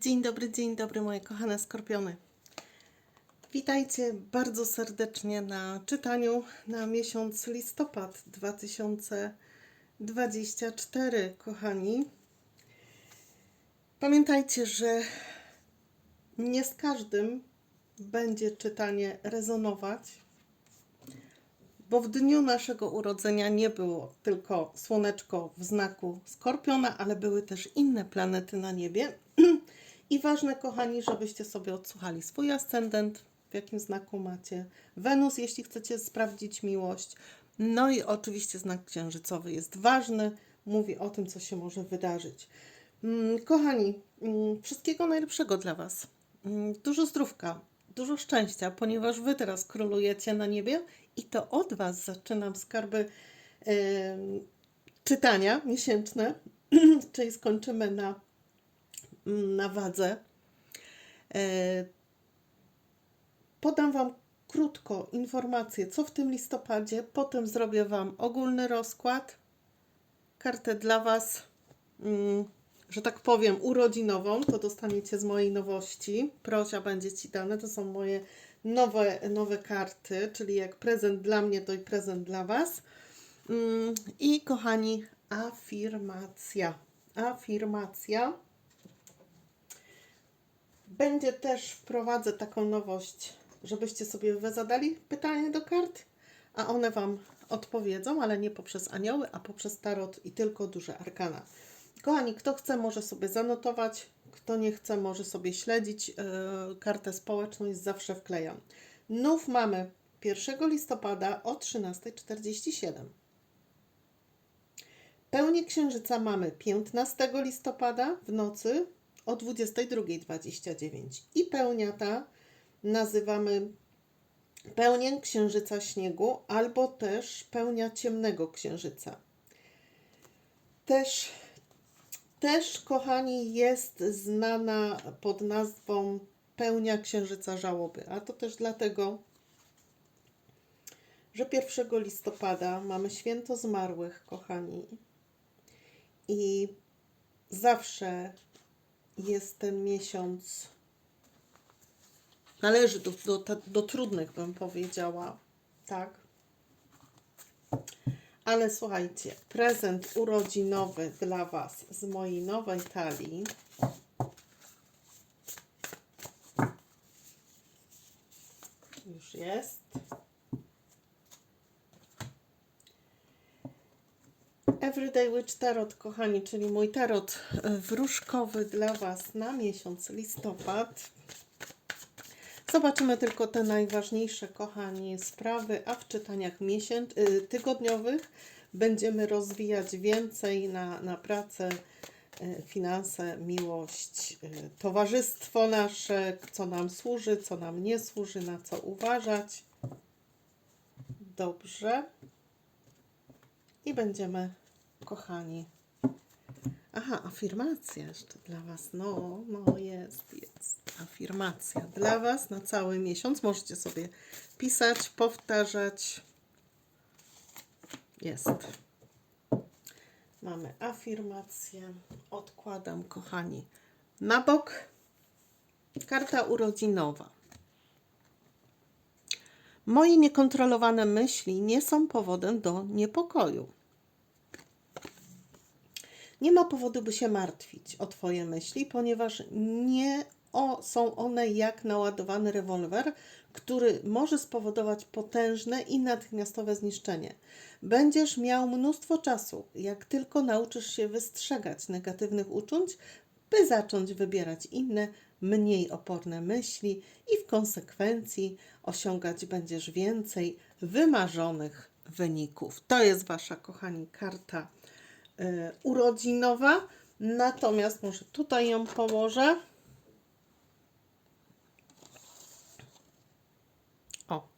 Dzień dobry, dzień dobry moje kochane skorpiony. Witajcie bardzo serdecznie na czytaniu na miesiąc listopad 2024, kochani. Pamiętajcie, że nie z każdym będzie czytanie rezonować, bo w dniu naszego urodzenia nie było tylko słoneczko w znaku skorpiona, ale były też inne planety na niebie. I ważne, kochani, żebyście sobie odsłuchali swój ascendent, w jakim znaku macie Wenus, jeśli chcecie sprawdzić miłość. No i oczywiście znak księżycowy jest ważny, mówi o tym, co się może wydarzyć. Mm, Kochani, mm, wszystkiego najlepszego dla Was. Mm, Dużo zdrówka, dużo szczęścia, ponieważ Wy teraz królujecie na niebie i to od Was zaczynam skarby em, czytania miesięczne, czyli skończymy na, na wadze. E, Podam Wam krótko informację, co w tym listopadzie, potem zrobię Wam ogólny rozkład, kartę dla Was, mm, że tak powiem, urodzinową, to dostaniecie z mojej nowości. Prosia będzie Ci dane, to są moje nowe, nowe karty, czyli jak prezent dla mnie, to i prezent dla Was. Mm, I kochani, afirmacja. Afirmacja. Będzie też wprowadzę taką nowość, żebyście sobie wy zadali pytanie do kart, a one Wam odpowiedzą, ale nie poprzez anioły, a poprzez tarot i tylko duże arkana. Kochani, kto chce, może sobie zanotować, kto nie chce, może sobie śledzić. Yy, kartę społeczną jest zawsze wklejam. Nów mamy 1 listopada o 13.47. Pełnię księżyca mamy 15 listopada w nocy o 22.29 i pełnia ta nazywamy pełnię księżyca śniegu albo też pełnia ciemnego księżyca. Też, też kochani, jest znana pod nazwą pełnia księżyca żałoby, a to też dlatego, że 1 listopada mamy święto zmarłych, kochani. I zawsze jest ten miesiąc, należy do, do, do, trudnych, bym powiedziała, tak. Ale słuchajcie, prezent urodzinowy dla Was z mojej nowej talii. Już jest. Everyday Witch Tarot, kochani, czyli mój tarot e, wróżkowy dla Was na miesiąc listopad. Zobaczymy tylko te najważniejsze, kochani, sprawy, a w czytaniach miesięc, y, tygodniowych będziemy rozwijać więcej na, na pracę, y, finanse, miłość, towarzystwo nasze, co nam służy, co nam nie służy, na co uważać. Dobrze. I będziemy, kochani. Aha, afirmacja jeszcze dla Was. No, no jest, jest. Afirmacja dla Was na cały miesiąc. Możecie sobie pisać, powtarzać. Jest. Mamy afirmację. Odkładam, kochani, na bok. Karta urodzinowa. Moje niekontrolowane myśli nie są powodem do niepokoju. Nie ma powodu, by się martwić o Twoje myśli, ponieważ nie o, są one jak naładowany rewolwer, który może spowodować potężne i natychmiastowe zniszczenie. Będziesz miał mnóstwo czasu, jak tylko nauczysz się wystrzegać negatywnych uczuć, by zacząć wybierać inne, mniej oporne myśli i w konsekwencji osiągać będziesz więcej wymarzonych wyników. To jest Wasza, kochani, karta urodzinowa. Natomiast może tutaj ją położę. O.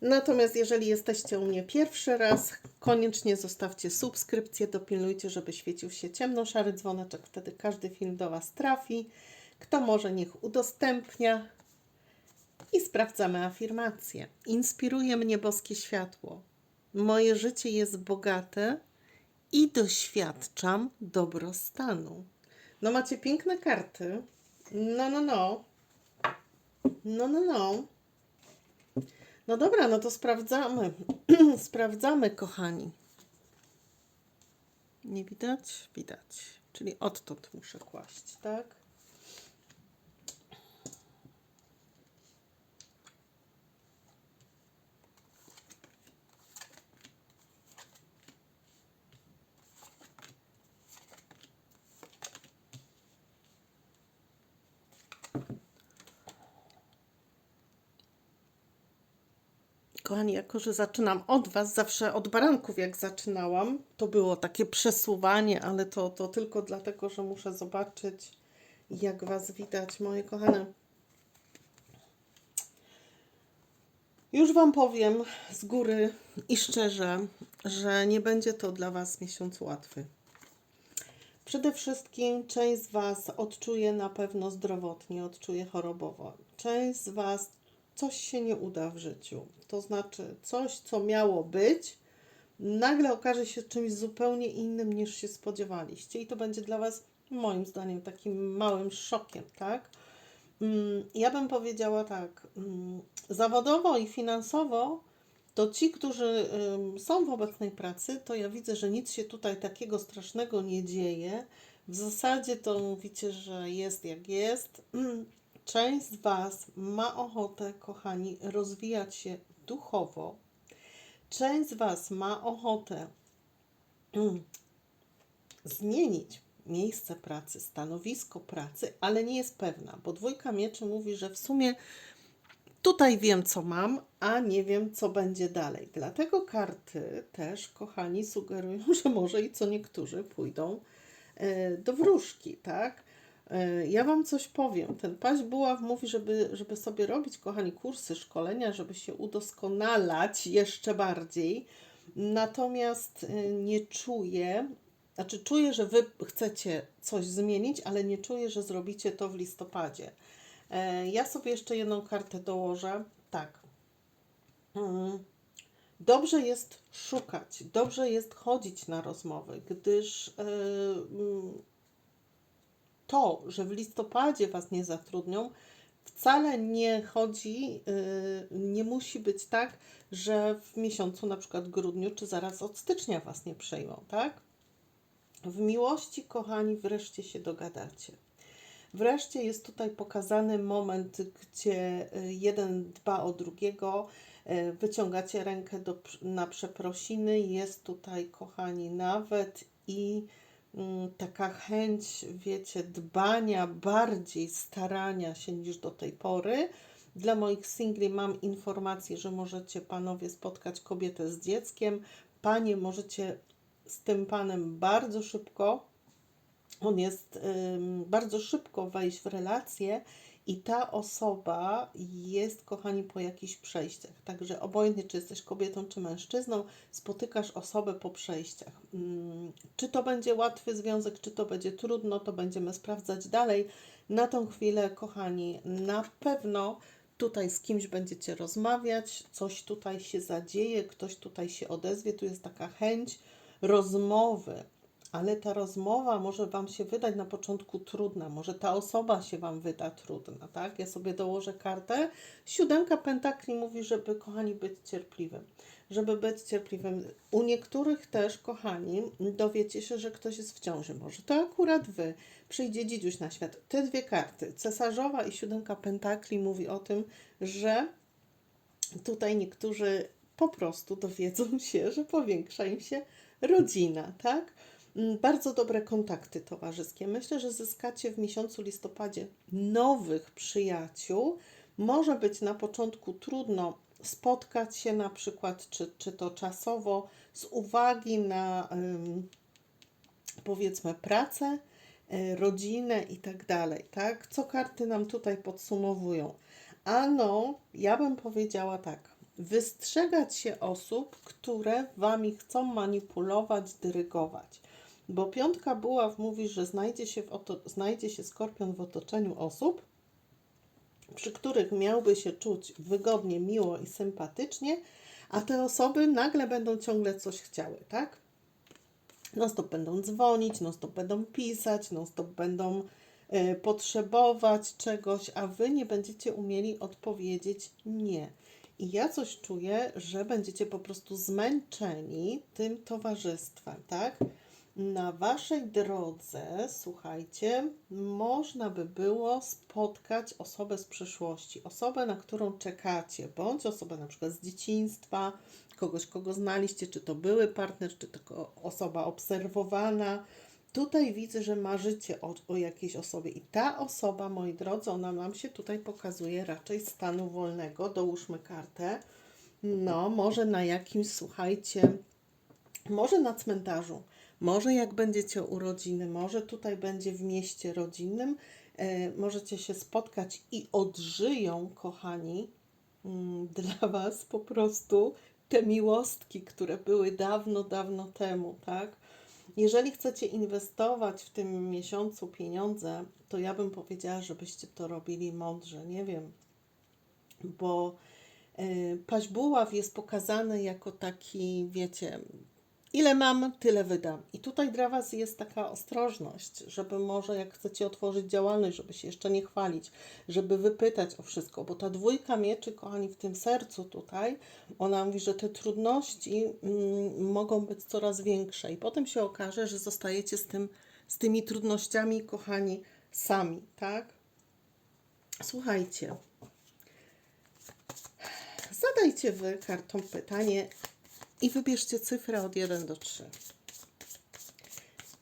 Natomiast jeżeli jesteście u mnie pierwszy raz, koniecznie zostawcie subskrypcję, dopilnujcie, żeby świecił się ciemno-szary dzwoneczek, wtedy każdy film do Was trafi. Kto może, niech udostępnia. I sprawdzamy afirmację. Inspiruje mnie boskie światło. Moje życie jest bogate i doświadczam dobrostanu. No macie piękne karty. No, no, no. No, no, no. No dobra, no to sprawdzamy. sprawdzamy, kochani. Nie widać? Widać. Czyli odtąd muszę kłaść, tak? Kochani, jako że zaczynam od Was, zawsze od baranków jak zaczynałam, to było takie przesuwanie, ale to, to tylko dlatego, że muszę zobaczyć, jak Was widać, moje kochane. Już Wam powiem z góry i szczerze, że nie będzie to dla Was miesiąc łatwy. Przede wszystkim część z Was odczuje na pewno zdrowotnie, odczuje chorobowo. Część z Was coś się nie uda w życiu. To znaczy, coś, co miało być, nagle okaże się czymś zupełnie innym niż się spodziewaliście. I to będzie dla Was, moim zdaniem, takim małym szokiem, tak? Mm, Ja bym powiedziała tak, mm, zawodowo i finansowo to ci, którzy są w obecnej pracy, to ja widzę, że nic się tutaj takiego strasznego nie dzieje. W zasadzie to mówicie, że jest jak jest. Część z Was ma ochotę, kochani, rozwijać się duchowo. Część z Was ma ochotę mm, zmienić miejsce pracy, stanowisko pracy, ale nie jest pewna, bo dwójka mieczy mówi, że w sumie tutaj wiem, co mam, a nie wiem, co będzie dalej. Dlatego karty też, kochani, sugerują, że może i co niektórzy pójdą e, do wróżki, tak? E, Ja Wam coś powiem. Ten paź buław mówi, żeby, żeby sobie robić, kochani, kursy, szkolenia, żeby się udoskonalać jeszcze bardziej. Natomiast e, nie czuję, znaczy czuję, że Wy chcecie coś zmienić, ale nie czuję, że zrobicie to w listopadzie. E, Ja sobie jeszcze jedną kartę dołożę. Tak. Mm. Dobrze jest szukać, dobrze jest chodzić na rozmowy, gdyż mm, to, że w listopadzie Was nie zatrudnią, wcale nie chodzi, y, nie musi być tak, że w miesiącu na przykład grudniu, czy zaraz od stycznia Was nie przejmą, tak? W miłości, kochani, wreszcie się dogadacie. Wreszcie jest tutaj pokazany moment, gdzie y, jeden dba o drugiego, y, wyciągacie rękę do, na przeprosiny. Jest tutaj, kochani, nawet i taka chęć, wiecie, dbania bardziej, starania się niż do tej pory. Dla moich singli mam informację, że możecie panowie spotkać kobietę z dzieckiem. Panie możecie z tym panem bardzo szybko on jest bardzo szybko wejść w relację i ta osoba jest, kochani, po jakichś przejściach. Także obojętnie, czy jesteś kobietą, czy mężczyzną, spotykasz osobę po przejściach. Ym, czy to będzie łatwy związek, czy to będzie trudno, to będziemy sprawdzać dalej. Na tą chwilę, kochani, na pewno tutaj z kimś będziecie rozmawiać, coś tutaj się zadzieje, ktoś tutaj się odezwie, tu jest taka chęć rozmowy ale ta rozmowa może Wam się wydać na początku trudna, może ta osoba się Wam wyda trudna, tak? Ja sobie dołożę kartę. Siódemka pentakli mówi, żeby, kochani, być cierpliwym. Żeby być cierpliwym. U niektórych też, kochani, dowiecie się, że ktoś jest w ciąży. Może to akurat Wy. Przyjdzie dzidziuś na świat. Te dwie karty, cesarzowa i siódemka pentakli mówi o tym, że tutaj niektórzy po prostu dowiedzą się, że powiększa im się rodzina, tak? Bardzo dobre kontakty towarzyskie. Myślę, że zyskacie w miesiącu listopadzie nowych przyjaciół. Może być na początku trudno spotkać się na przykład, czy, czy to czasowo, z uwagi na powiedzmy pracę, y, rodzinę i tak dalej, tak? Co karty nam tutaj podsumowują? Ano, ja bym powiedziała tak. Wystrzegać się osób, które wami chcą manipulować, dyrygować. Bo piątka buław mówi, że znajdzie się, znajdzie się skorpion w otoczeniu osób, przy których miałby się czuć wygodnie, miło i sympatycznie, a te osoby nagle będą ciągle coś chciały, tak? non stop będą dzwonić, non stop będą pisać, non stop będą e, potrzebować czegoś, a wy nie będziecie umieli odpowiedzieć nie. I ja coś czuję, że będziecie po prostu zmęczeni tym towarzystwem, tak? Na waszej drodze, słuchajcie, można by było spotkać osobę z przeszłości, osobę, na którą czekacie, bądź osobę na przykład z dzieciństwa, kogoś, kogo znaliście, czy to były partner, czy tylko osoba obserwowana. Tutaj widzę, że marzycie o, o jakiejś osobie i ta osoba, moi drodzy, ona nam się tutaj pokazuje raczej stanu wolnego. Dołóżmy kartę. No, może na jakimś, słuchajcie, może na cmentarzu, może jak będziecie urodziny, może tutaj będzie w mieście rodzinnym, e, możecie się spotkać i odżyją, kochani, mm, dla Was po prostu te miłostki, które były dawno, dawno temu, tak? Jeżeli chcecie inwestować w tym miesiącu pieniądze, to ja bym powiedziała, żebyście to robili mądrze. Nie wiem, bo y, paźbuław jest pokazany jako taki, wiecie, ile mam, tyle wydam. I tutaj dla Was jest taka ostrożność, żeby może jak chcecie otworzyć działalność, żeby się jeszcze nie chwalić, żeby wypytać o wszystko, bo ta dwójka mieczy, kochani, w tym sercu tutaj, ona mówi, że te trudności mm, mogą być coraz większe i potem się okaże, że zostajecie z, tym, z tymi trudnościami, kochani, sami, tak? Słuchajcie, zadajcie Wy kartą pytanie, i wybierzcie cyfrę od 1 do 3.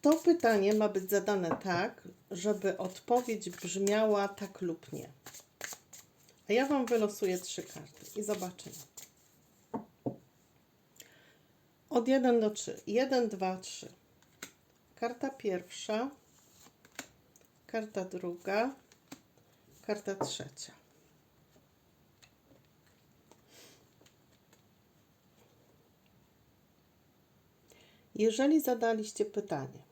To pytanie ma być zadane tak, żeby odpowiedź brzmiała tak lub nie. A ja Wam wylosuję trzy karty i zobaczymy. Od 1 do 3. 1, 2, 3. Karta pierwsza, karta druga, karta trzecia. Jeżeli zadaliście pytanie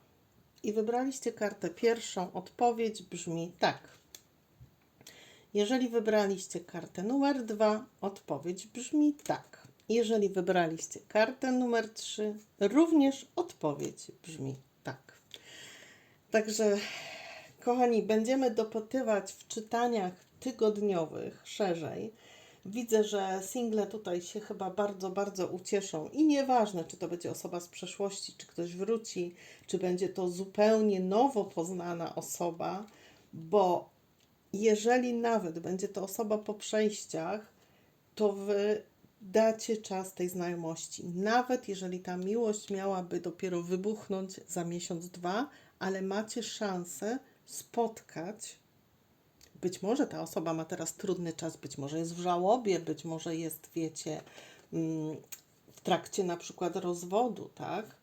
i wybraliście kartę pierwszą, odpowiedź brzmi tak. Jeżeli wybraliście kartę numer dwa, odpowiedź brzmi tak. Jeżeli wybraliście kartę numer trzy, również odpowiedź brzmi tak. Także, kochani, będziemy dopytywać w czytaniach tygodniowych szerzej Widzę, że single tutaj się chyba bardzo, bardzo ucieszą i nieważne, czy to będzie osoba z przeszłości, czy ktoś wróci, czy będzie to zupełnie nowo poznana osoba, bo jeżeli nawet będzie to osoba po przejściach, to wy dacie czas tej znajomości. Nawet jeżeli ta miłość miałaby dopiero wybuchnąć za miesiąc, dwa, ale macie szansę spotkać być może ta osoba ma teraz trudny czas, być może jest w żałobie, być może jest, wiecie, mm, w trakcie na przykład rozwodu, tak?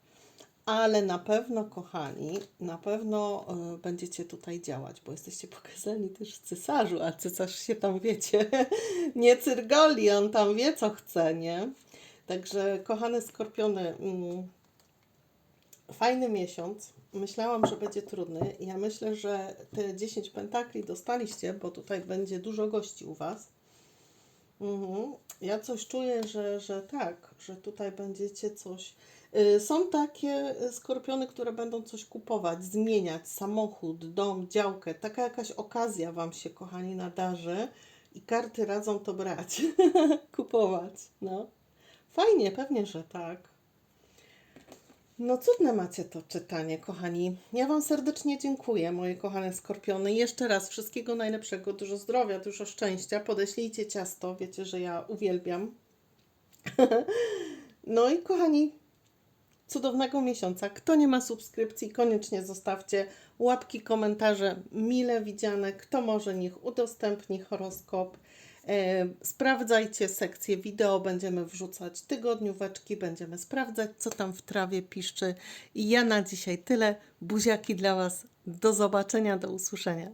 Ale na pewno, kochani, na pewno y, będziecie tutaj działać, bo jesteście pokazani też w cesarzu, a cesarz się tam, wiecie, nie cyrgoli, on tam wie, co chce, nie? Także, kochane skorpiony, mm, fajny miesiąc. Myślałam, że będzie trudny. Ja myślę, że te 10 pentakli dostaliście, bo tutaj będzie dużo gości u Was. Mhm. Ja coś czuję, że, że tak, że tutaj będziecie coś. Y, są takie skorpiony, które będą coś kupować, zmieniać samochód, dom, działkę. Taka jakaś okazja Wam się, kochani, nadarzy i karty radzą to brać, kupować. No. Fajnie, pewnie, że tak. No cudne macie to czytanie, kochani. Ja Wam serdecznie dziękuję, moje kochane skorpiony. Jeszcze raz wszystkiego najlepszego, dużo zdrowia, dużo szczęścia. Podeślijcie ciasto, wiecie, że ja uwielbiam. no i kochani, cudownego miesiąca. Kto nie ma subskrypcji, koniecznie zostawcie łapki, komentarze mile widziane. Kto może, niech udostępni horoskop. E, sprawdzajcie sekcję wideo, będziemy wrzucać tygodnióweczki, będziemy sprawdzać, co tam w trawie piszczy. I ja na dzisiaj tyle. Buziaki dla Was. Do zobaczenia, do usłyszenia.